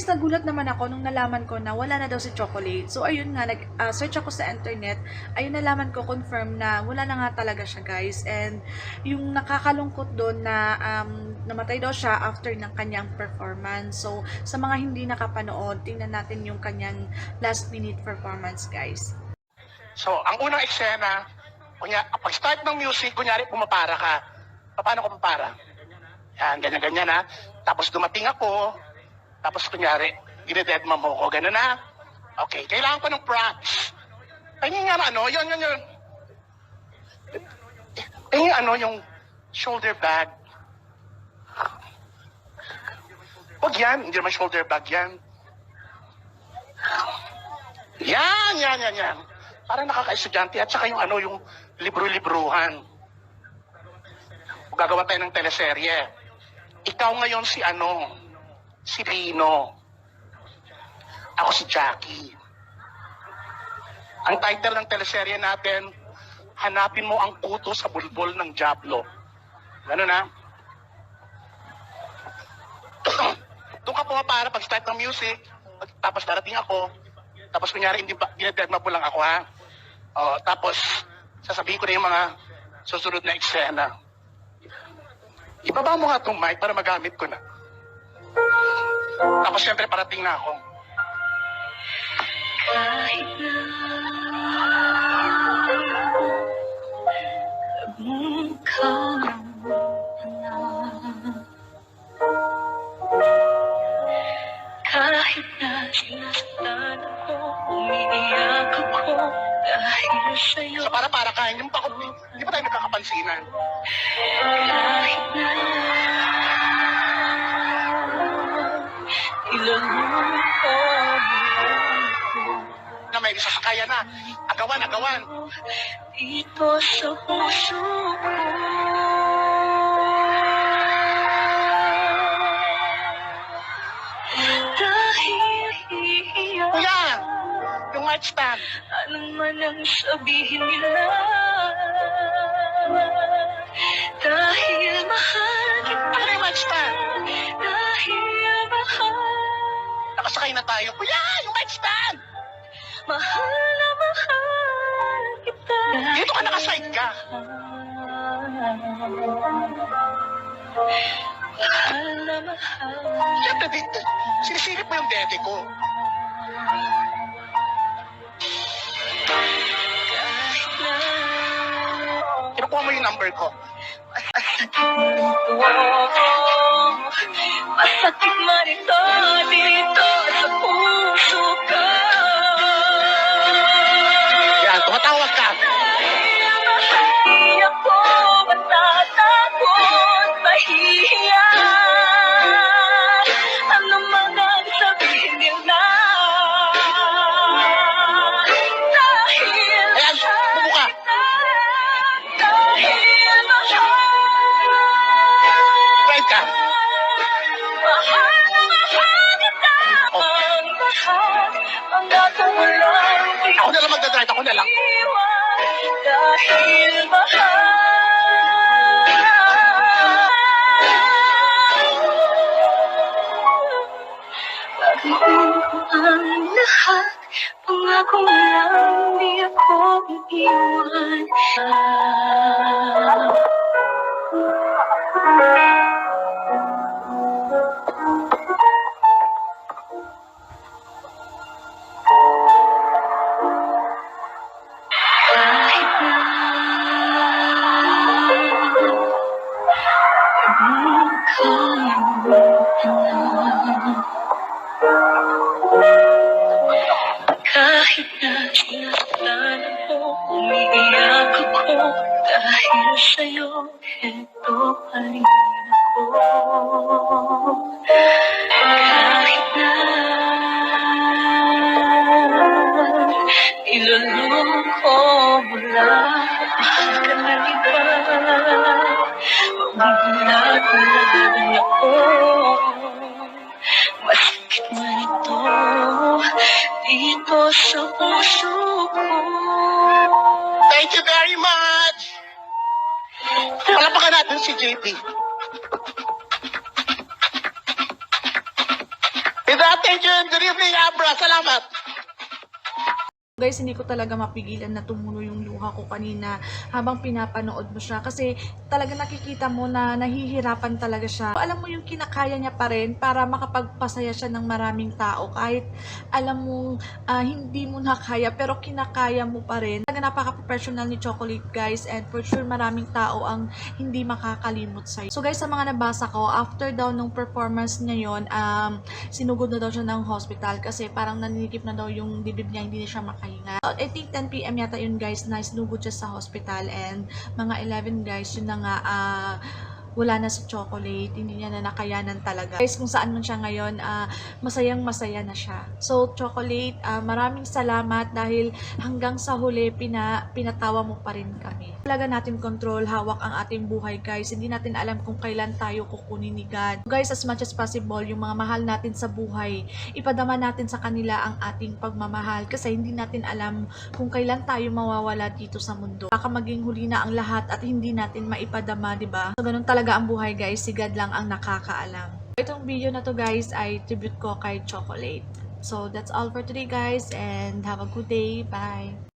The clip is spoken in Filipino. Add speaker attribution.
Speaker 1: guys, nagulat naman ako nung nalaman ko na wala na daw si Chocolate. So ayun nga, nag-search ako sa internet. Ayun nalaman ko confirm na wala na nga talaga siya guys. And yung nakakalungkot doon na um, namatay daw siya after ng kanyang performance. So sa mga hindi nakapanood, tingnan natin yung kanyang last minute performance guys.
Speaker 2: So, ang unang eksena, kunya, pag start ng music, kunyari pumapara ka. Paano ko papara? Yan, ganyan-ganyan ha. Tapos dumating ako, tapos kunyari, dinededma mo ko, ganun na. Okay, kailangan ko ng props. Ay, yung ano, yun, yun, yun. Ay, yung ano, yung shoulder bag. Huwag yan, hindi naman shoulder bag yan. Yan, yan, yan, yan. Para nakaka-estudyante at saka yung ano, yung libro-libruhan. Gagawa tayo ng teleserye. Ikaw ngayon si ano, si Rino. Ako si Jackie. Ang title ng teleserye natin, Hanapin mo ang kuto sa bulbol ng Diablo. Ano na? Doon ka pumapara pag start ng music, tapos darating ako, tapos kunyari hindi dinadagma po lang ako ha. Oh, tapos sasabihin ko na yung mga susunod na eksena. Ibaba mo nga itong mic para magamit ko na. Tapos siyempre parating na ako.
Speaker 3: Kahit na Kahit na sinastan ako, umiiyak ako dahil sa'yo
Speaker 2: So para para kain, yung pa hindi pa tayo nagkakapansinan.
Speaker 3: Kahit na
Speaker 2: na. Agawan, agawan.
Speaker 3: dito sa puso ko. Dahil hihiyak
Speaker 2: Kuya, yung mic stand.
Speaker 3: ano man ang sabihin nila Dahil mahal kita
Speaker 2: Ano yung mic stand?
Speaker 3: Dahil mahal
Speaker 2: Nakasakay na tayo. Kuya, yung mic stand!
Speaker 3: Mahal
Speaker 2: Dito ka nakaside ka. Siyempre. Sinisilip mo yung dede ko. Kinukuha mo yung number ko.
Speaker 3: Masakit man ito dito Mahal na mahal kita. Ang lahat ang natulong
Speaker 2: Ako na lang magdadrive. Ako na lang.
Speaker 3: Dahil mahal di ako iiwan umiiyak ako dahil sa'yo, eto pa rin ako. Kahit na niloloko mo lang, mahal ka na iba. Magulat na ako, man ito dito sa puso ko.
Speaker 2: Thank you very much. Palapakan natin si JP. With that, thank you. Good evening, Abra. Salamat.
Speaker 1: Guys, hindi ko talaga mapigilan na tumulo yung luha ko kanina habang pinapanood mo siya. Kasi talaga nakikita mo na nahihirapan talaga siya. Alam mo yung kinakaya niya pa rin para makapagpasaya siya ng maraming tao. Kahit alam mo hindi mo na kaya pero kinakaya mo pa rin. Talaga napaka-professional ni Chocolate guys and for sure maraming tao ang hindi makakalimot sa'yo. So guys, sa mga nabasa ko, after daw nung performance niya yun, um, sinugod na daw siya ng hospital kasi parang naninikip na daw yung dibdib niya, hindi na siya makahinga. I think 10pm yata yun guys na sinugod siya sa hospital and mga 11 guys, yun na nga, ah, wala na si Chocolate, hindi niya na nakayanan talaga. Guys, kung saan man siya ngayon, ah, masayang masaya na siya. So, Chocolate, ah, maraming salamat dahil hanggang sa huli, pina, pinatawa mo pa rin kami. Talaga natin control, hawak ang ating buhay guys. Hindi natin alam kung kailan tayo kukunin ni God. Guys, as much as possible, yung mga mahal natin sa buhay, ipadama natin sa kanila ang ating pagmamahal kasi hindi natin alam kung kailan tayo mawawala dito sa mundo. Baka maging huli na ang lahat at hindi natin maipadama, di ba? So, ganun talaga ang buhay guys. Si God lang ang nakakaalam. Itong video na to guys ay tribute ko kay Chocolate. So, that's all for today guys and have a good day. Bye!